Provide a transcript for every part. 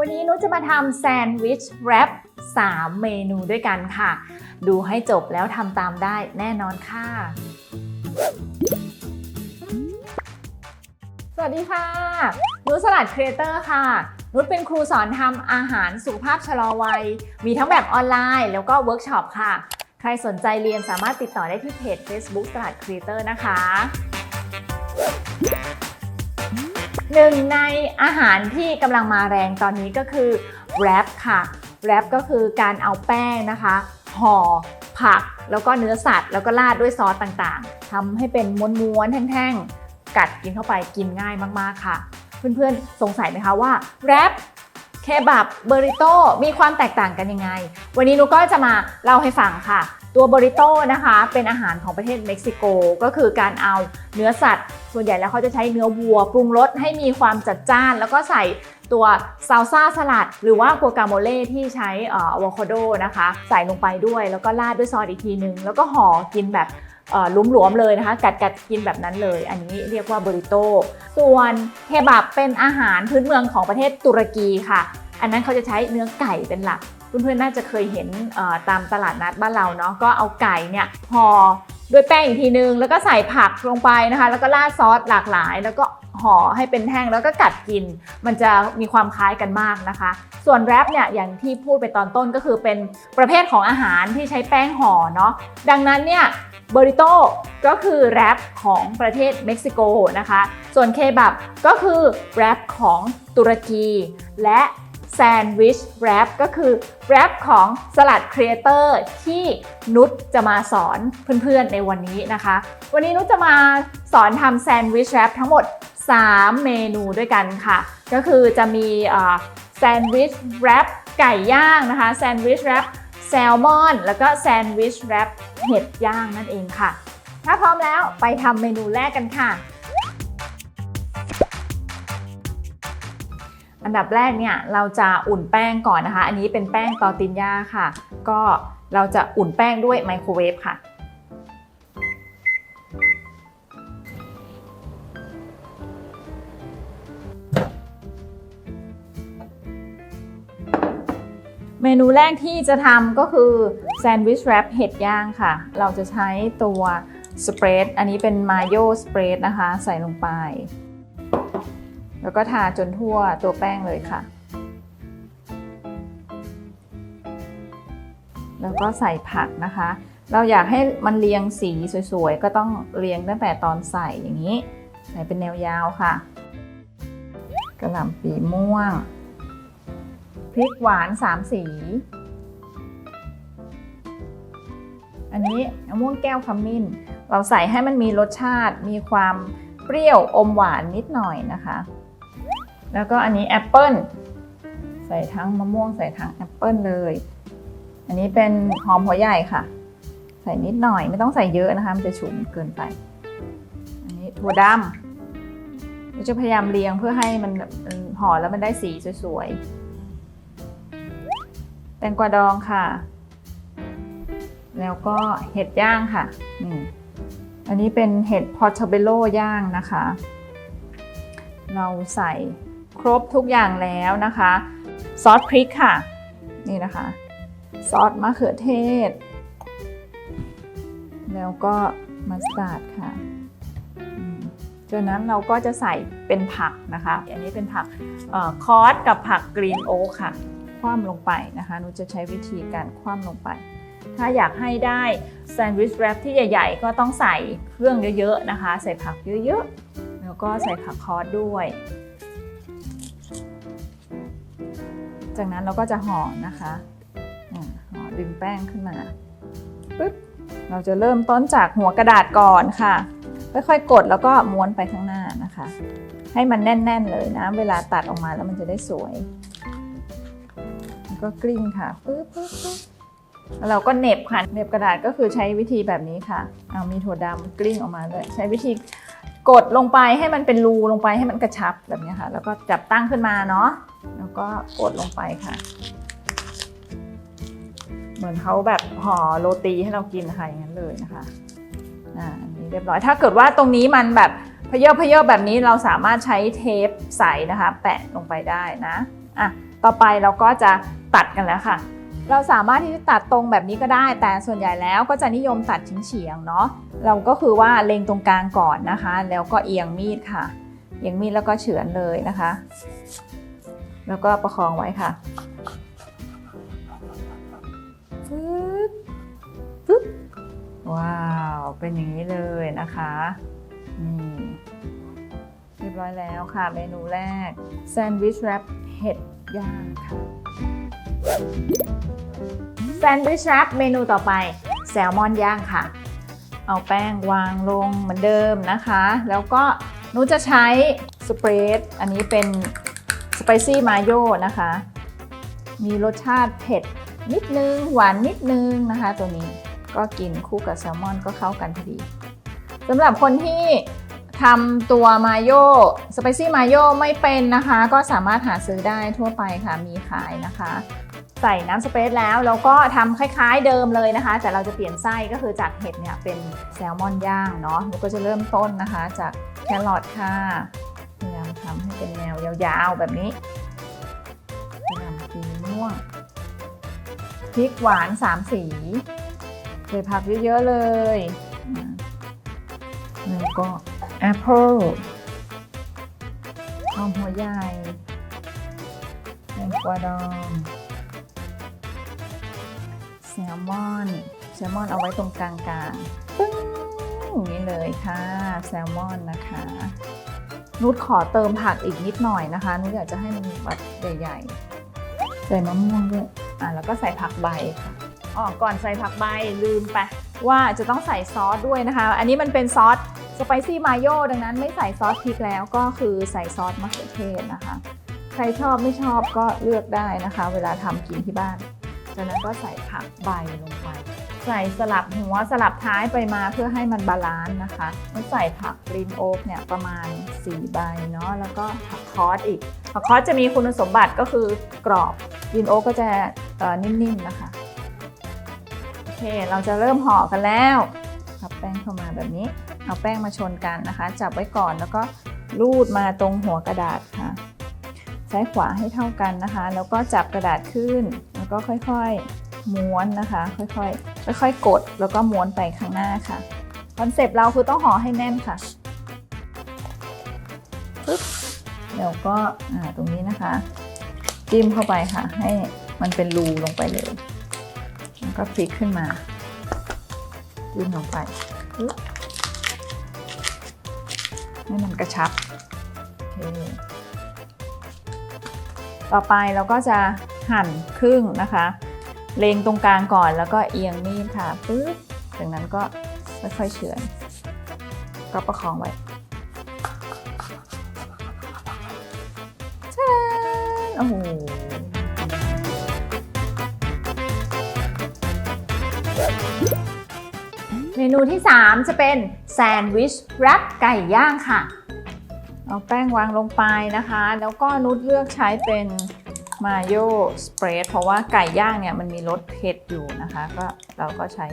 วันนี้นุชจะมาทำแซนด์วิชแรป3 เมนูด้วยกันค่ะ ดูให้จบแล้วทำตามได้แน่นอนค่ะ สวัสดีค่ะ นุชสลัดครีเอเตอร์ค่ะ นุชเป็นครูสอนทำอาหารสุขภาพชะลอวัย มีทั้งแบบออนไลน์แล้วก็เวิร์กช็อปค่ะ ใครสนใจเรียนสามารถติดต่อได้ที่เพจ Facebook สลัดครีเอเตอร์นะคะ หนึ่งในอาหารที่กำลังมาแรงตอนนี้ก็คือแรปค่ะแรปก็คือการเอาแป้งนะคะห่อผักแล้วก็เนื้อสัตว์ แล้วก็ราดด้วยซอสต่างๆทำให้เป็นม้วนๆแท่งๆ กัดกินเข้าไปกินง่ายมากๆค่ะ เพื่อนๆสงสัยไหมคะว่าแรปเคบับเบอริโตมีความแตกต่างกันยังไง วันนี้นุก็จะมาเล่าให้ฟังค่ะ ตัวบริโตนะคะเป็นอาหารของประเทศเม็กซิโก ก็คือการเอาเนื้อสัตว์ ส่วนใหญ่แล้วเขาจะใช้เนื้อวัว ปรุงรสให้มีความจัดจ้าน แล้วก็ใส่ตัวซาลซ่าสลัด หรือว่ากัวกาโมเล่ที่ใช้อะโวคาโดนะคะ ใส่ลงไปด้วย แล้วก็ราดด้วยซอสอีกทีนึง แล้วก็ห่อกินแบบหลุมหลวมๆเลยนะคะ กัดกัดกินแบบนั้นเลย อันนี้เรียกว่าบริโตส่วนเคบับเป็นอาหารพื้นเมืองของประเทศตุรกีค่ะ อันนั้นเขาจะใช้เนื้อไก่เป็นหลัก เพื่อนๆน่าจะเคยเห็นตามตลาดนัดบ้านเราเนาะก็เอาไก่เนี่ยห่อด้วยแป้งอีกทีนึง แล้วก็ใส่ผักลงไปนะคะ แล้วก็ราดซอสหลากหลาย แล้วก็ห่อให้เป็นแท่งแล้วก็กัดกิน มันจะมีความคล้ายกันมากนะคะ ส่วนแรปเนี่ยอย่างที่พูดไปตอนต้นก็คือเป็นประเภทของอาหารที่ใช้แป้งห่อเนาะดังนั้นเนี่ยเบริโตก็คือแรปของประเทศเม็กซิโกนะคะ ส่วนเคบับก็คือแรปของตุรกี และ แซนด์วิชแรปก็คือแรปของสลัดครีเอเตอร์ที่นุชจะมาสอนเพื่อนๆในวันนี้นะคะ วันนี้นุชจะมาสอนทำแซนด์วิชแรปทั้งหมด 3 เมนูด้วยกันค่ะ ก็คือจะมีแซนด์วิชแรปไก่ย่างนะคะแซนด์วิชแรปแซลมอน แล้วก็แซนด์วิชแรปเห็ดย่างนั่นเองค่ะ ถ้าพร้อมแล้วไปทำเมนูแรกกันค่ะ อันดับแรกเนี่ยเราจะอุ่นแป้งก่อนนะคะ อันนี้เป็นแป้งตอร์ตินย่าค่ะ ก็เราจะอุ่นแป้งด้วยไมโครเวฟค่ะ เมนูแรกที่จะทำก็คือแซนด์วิชแรปเห็ดย่างค่ะ เราจะใช้ตัวสเปรด อันนี้เป็นมาโยสเปรดนะคะ ใส่ลงไป แล้วก็ทาจนทั่วตัวแป้งเลยค่ะ แล้วก็ใส่ผักนะคะ เราอยากให้มันเรียงสีสวยๆ ก็ต้องเรียงตั้งแต่ตอนใส่อย่างนี้ ใส่เป็นแนวยาวค่ะ กระหล่ำปีม่วง พริกหวาน3สี อันนี้มะม่วงแก้วขมิ้น เราใส่ให้มันมีรสชาติ มีความเปรี้ยวอมหวานนิดหน่อยนะคะ แล้วก็อันนี้แอปเปิลใส่ทั้งมะม่วงใส่ทั้งแอปเปิลเลย อันนี้เป็นหอมหัวใหญ่ค่ะ ใส่นิดหน่อยไม่ต้องใส่เยอะนะคะมันจะฉุนเกินไป อันนี้ถั่วดำเราจะพยายามเรียงเพื่อให้มันห่อแล้วมันได้สีสวยๆ แตงกวาดองค่ะ แล้วก็เห็ดย่างค่ะนี่อันนี้เป็นเห็ดพอร์ตเบโลย่างนะคะ เราใส่ ครบทุกอย่างแล้วนะคะ ซอสพริกค่ะ นี่นะคะ ซอสมะเขือเทศ แล้วก็มัสตาร์ดค่ะจากนั้นเราก็จะใส่เป็นผักนะคะ อันนี้เป็นผักอคอสกับผักกรีนโอ๊คค่ะ คว่ำลงไปนะคะหนูจะใช้วิธีการคว่ำลงไป ถ้าอยากให้ได้แซนด์วิชแรปที่ใหญ่ ๆ ก็ต้องใส่เครื่องเยอะๆนะคะ ใส่ผักเยอะๆ แล้วก็ใส่ผักคอสด้วย จากนั้นเราก็จะห่อนะคะห่อดึงแป้งขึ้นมาปึ๊บเราจะเริ่มต้นจากหัวกระดาษก่อนค่ะ ค่อยๆ กดแล้วก็ม้วนไปข้างหน้านะคะ ให้มันแน่นๆเลยนะ เวลาตัดออกมาแล้วมันจะได้สวยก็กลิ้งค่ะปึ๊บปึ๊บปึ๊บแล้วเราก็เหน็บค่ะเหน็บกระดาษก็คือใช้วิธีแบบนี้ค่ะเอามีถั่วดำกลิ้งออกมาเลย ใช้วิธีกดลงไปให้มันเป็นรูลงไปให้มันกระชับแบบนี้ค่ะ แล้วก็จับตั้งขึ้นมาเนาะ แล้วก็กดลงไปค่ะ เหมือนเขาแบบห่อโรตีให้เรากินค่ะอย่างนั้นเลยนะคะอ่าอันนี้เรียบร้อย ถ้าเกิดว่าตรงนี้มันแบบพเยอะพเยอะแบบนี้เราสามารถใช้เทปใสนะคะ แปะลงไปได้นะอะต่อไปเราก็จะตัดกันแล้วค่ะ เราสามารถที่จะตัดตรงแบบนี้ก็ได้ แต่ส่วนใหญ่แล้วก็จะนิยมตัดเฉียงๆเนาะเราก็คือว่าเล็งตรงกลางก่อนนะคะ แล้วก็เอียงมีดค่ะ เอียงมีดแล้วก็เฉือนเลยนะคะ แล้วก็ประคองไว้ค่ะปึ๊บปึ๊บว้าว เป็นอย่างนี้เลยนะคะนี่เรียบร้อยแล้วค่ะ เมนูแรกแซนด์วิชแรปเห็ดย่างค่ะแซนด์วิชแรปเมนูต่อไปแซลมอนย่างค่ะ เอาแป้งวางลงเหมือนเดิมนะคะ แล้วก็หนูจะใช้สเปรดอันนี้เป็น สไปซี่มาโยนะคะ มีรสชาติเผ็ดนิดนึง หวานนิดนึงนะคะ ตัวนี้ก็กินคู่กับแซลมอนก็เข้ากันพอดีสำหรับคนที่ทำตัวมาโยสไปซี่มาโยไม่เป็นนะคะ ก็สามารถหาซื้อได้ทั่วไปค่ะ มีขายนะคะ ใส่น้ำสเปรดแล้วเราก็ทำคล้ายๆเดิมเลยนะคะ แต่เราจะเปลี่ยนไส้ก็คือจากเห็ดเนี่ยเป็นแซลมอนย่างเนาะเราก็จะเริ่มต้นนะคะ จากแครอทค่ะพยายามทำให้เป็น ยาวๆแบบนี้กระหล่ำปีม่วงพริกหวานสามสีใส่ผักเยอะๆเลยอ่าแล้วก็แอปเปิลหอมหัวใหญ่แตงกวาดองแซลมอนแซลมอนเอาไว้ตรงกลางๆปึ้งอย่างนี้เลยค่ะ แซลมอนนะคะ นุชขอเติมผักอีกนิดหน่อยนะคะ นุชอยากจะให้มันแบบใหญ่ๆใส่มะม่วงด้วยอะแล้วก็ใส่ผักใบค่ะอ๋อก่อนใส่ผักใบลืมไปว่าจะต้องใส่ซอสด้วยนะคะ อันนี้มันเป็นซอสสไปซี่มาโยดังนั้นไม่ใส่ซอสพริกแล้วก็คือใส่ซอสมะเขือเทศนะคะ ใครชอบไม่ชอบก็เลือกได้นะคะ เวลาทำกินที่บ้าน จากนั้นก็ใส่ผักใบลงไป ใส่สลับหัวสลับท้ายไปมาเพื่อให้มันบาลานซ์นะคะแล้วใส่ผักกรีนโอ๊กเนี่ยประมาณ 4 ใบเนาะแล้วก็ผักคอสอีก ผักคอสจะมีคุณสมบัติก็คือกรอบกรีนโอ๊กก็จะนิ่มๆนะคะโอเคเราจะเริ่มห่อกันแล้วพับแป้งเข้ามาแบบนี้ เอาแป้งมาชนกันนะคะ จับไว้ก่อนแล้วก็ลูดมาตรงหัวกระดาษค่ะ ซ้ายขวาให้เท่ากันนะคะ แล้วก็จับกระดาษขึ้น แล้วก็ค่อยๆม้วนนะคะ ค่อยๆ ค่อยๆกดแล้วก็ม้วนไปข้างหน้าค่ะคอนเซปต์เราคือต้องห่อให้แน่นค่ะปึ๊บเดี๋ยวก็ตรงนี้นะคะ จิ้มเข้าไปค่ะ ให้มันเป็นรูลงไปเลยแล้วก็พลิกขึ้นมาจิ้มลงไปปึ๊บให้มันกระชับต่อไปเราก็จะหั่นครึ่งนะคะ เลงตรงกลางก่อนแล้วก็เอียงมีดค่ะปึ๊บจากนั้นก็ค่อยๆเฉือน ก็ประคองไว้ชนโอ้โหเมนูที่ 3 จะเป็นแซนด์วิชแรปไก่ย่างค่ะ เอาแป้งวางลงไปนะคะ แล้วก็นุชเลือกใช้เป็น มาโยสเปรดเพราะว่าไก่ย่างเนี่ยมันมีรสเผ็ดอยู่นะคะ ก็เราก็ใช้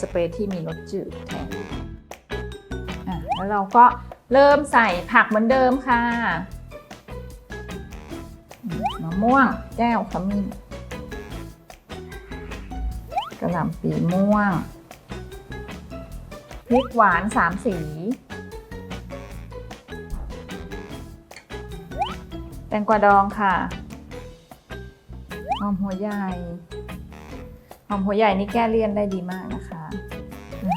สเปรดที่มีรสจืดแทนอะแล้วเราก็เริ่มใส่ผักเหมือนเดิมค่ะมะม่วงแก้วขมิ้นกระหล่ำปีม่วงพริกหวานสามสี แตงกวาดองค่ะ หอมหัวใหญ่ หอมหัวใหญ่นี่แก้เลี่ยนได้ดีมากนะคะ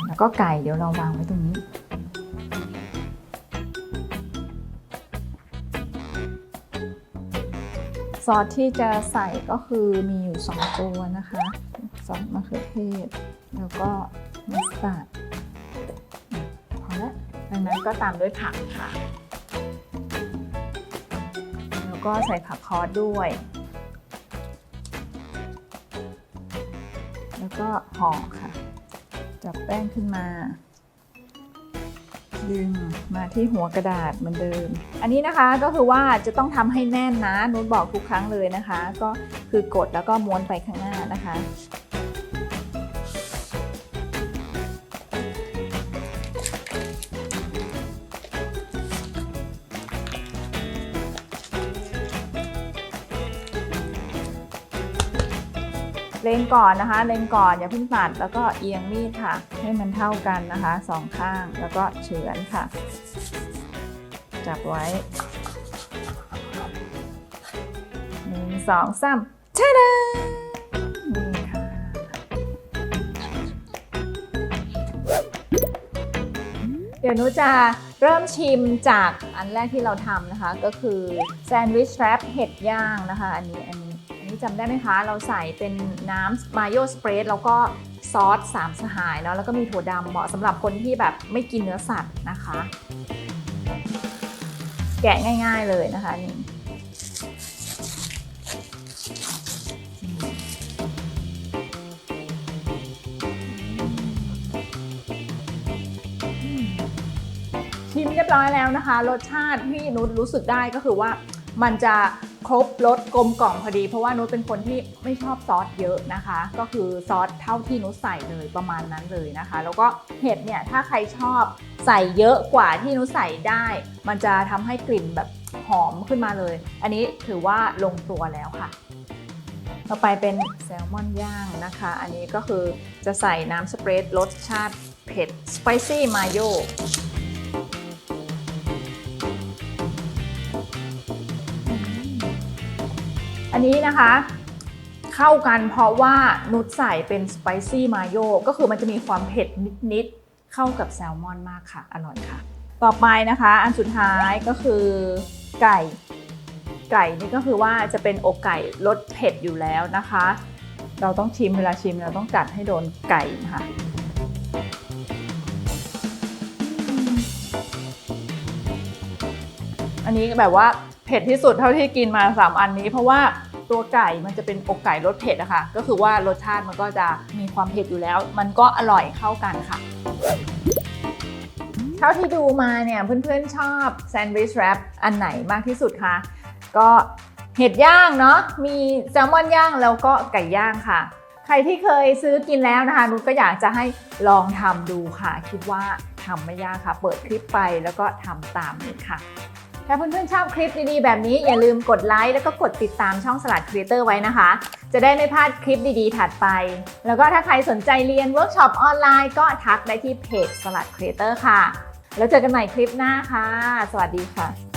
แล้วก็ไก่เดี๋ยวเราวางไว้ตรงนี้ ซอสที่จะใส่ก็คือมีอยู่ 2 ตัวนะคะ ซอสมะเขือเทศ แล้วก็มัสตาร์ดพอแล้วดังนั้นก็ตามด้วยผักค่ะ แล้วก็ใส่ผักคอสด้วย แล้วก็ห่อค่ะ จับแป้งขึ้นมา ดึงมาที่หัวกระดาษเหมือนเดิม อันนี้นะคะก็คือว่าจะต้องทำให้แน่นนะนุชบอกทุกครั้งเลยนะคะ ก็คือกดแล้วก็ม้วนไปข้างหน้านะคะ เลนก่อนนะคะ เลนก่อนอย่าเพิ่งตัดแล้วก็เอียงมีดค่ะ ให้มันเท่ากันนะคะสองข้างแล้วก็เฉือนค่ะ จับไว้หนึ่งสองสามชาดานี่ค่ะเดี๋ยวนูจะเริ่มชิมจากอันแรกที่เราทำนะคะ ก็คือแซนด์วิชแรปเห็ดย่างนะคะ อันนี้อัน นี้อันนี้จำได้ไหมคะ เราใส่เป็นน้ำมาโยสเปรดแล้วก็ซอสสามสหายเนาะแล้วก็มีถั่วดำเหมาะสำหรับคนที่แบบไม่กินเนื้อสัตว์นะคะ แกะง่าย ๆเลยนะคะนี่ชิมเรียบร้อยแล้วนะคะ รสชาติที่นุชรู้สึกได้ก็คือว่ามันจะ ครบรสกลมกล่อมพอดี เพราะว่านุชเป็นคนที่ไม่ชอบซอสเยอะนะคะ ก็คือซอสเท่าที่นุชใส่เลยประมาณนั้นเลยนะคะ แล้วก็เห็ดเนี่ยถ้าใครชอบใส่เยอะกว่าที่นุชใส่ได้ มันจะทำให้กลิ่นแบบหอมขึ้นมาเลย อันนี้ถือว่าลงตัวแล้วค่ะต่อไปเป็นแซลมอนย่างนะคะ อันนี้ก็คือจะใส่น้ำสเปรดรสชาติเผ็ดสไปซี่มาโย อันนี้นะคะเข้ากันเพราะว่านุชใส่เป็นสไปซี่มาโยก็คือมันจะมีความเผ็ดนิดๆ เข้ากับแซลมอนมากค่ะ อร่อยค่ะ ต่อไปนะคะ อันสุดท้ายก็คือไก่ ไก่นี่ก็คือว่าจะเป็นอกไก่รสเผ็ดอยู่แล้วนะคะ เราต้องชิมเวลาชิมเราต้องกัดให้โดนไก่ค่ะอันนี้แบบว่าเผ็ดที่สุดเท่าที่กินมา 3 อันนี้เพราะว่า ตัวไก่มันจะเป็นอกไก่รสเผ็ดอะคะก็คือว่ารสชาติมันก็จะมีความเผ็ดอยู่แล้ว มันก็อร่อยเข้ากันค่ะเท่าที่ดูมาเนี่ยเพื่อนๆชอบแซนด์วิชแรปอันไหนมากที่สุดคะก็เห็ดย่างเนาะมีแซลมอนย่างแล้วก็ไก่ย่างค่ะ ใครที่เคยซื้อกินแล้วนะคะนุชก็อยากจะให้ลองทำดูค่ะ คิดว่าทำไม่ยากค่ะ เปิดคลิปไปแล้วก็ทำตามนี้ค่ะ ถ้าเพื่อนๆชอบคลิปดีๆ แบบนี้อย่าลืมกดไลค์แล้วก็กดติดตามช่องสลัดครีเอเตอร์ไว้นะคะ จะได้ไม่พลาดคลิปดีๆ ถัดไป แล้วก็ถ้าใครสนใจเรียนเวิร์กช็อปออนไลน์ก็ทักได้ที่เพจสลัดครีเอเตอร์ค่ะ แล้วเจอกันใหม่คลิปหน้าค่ะ สวัสดีค่ะ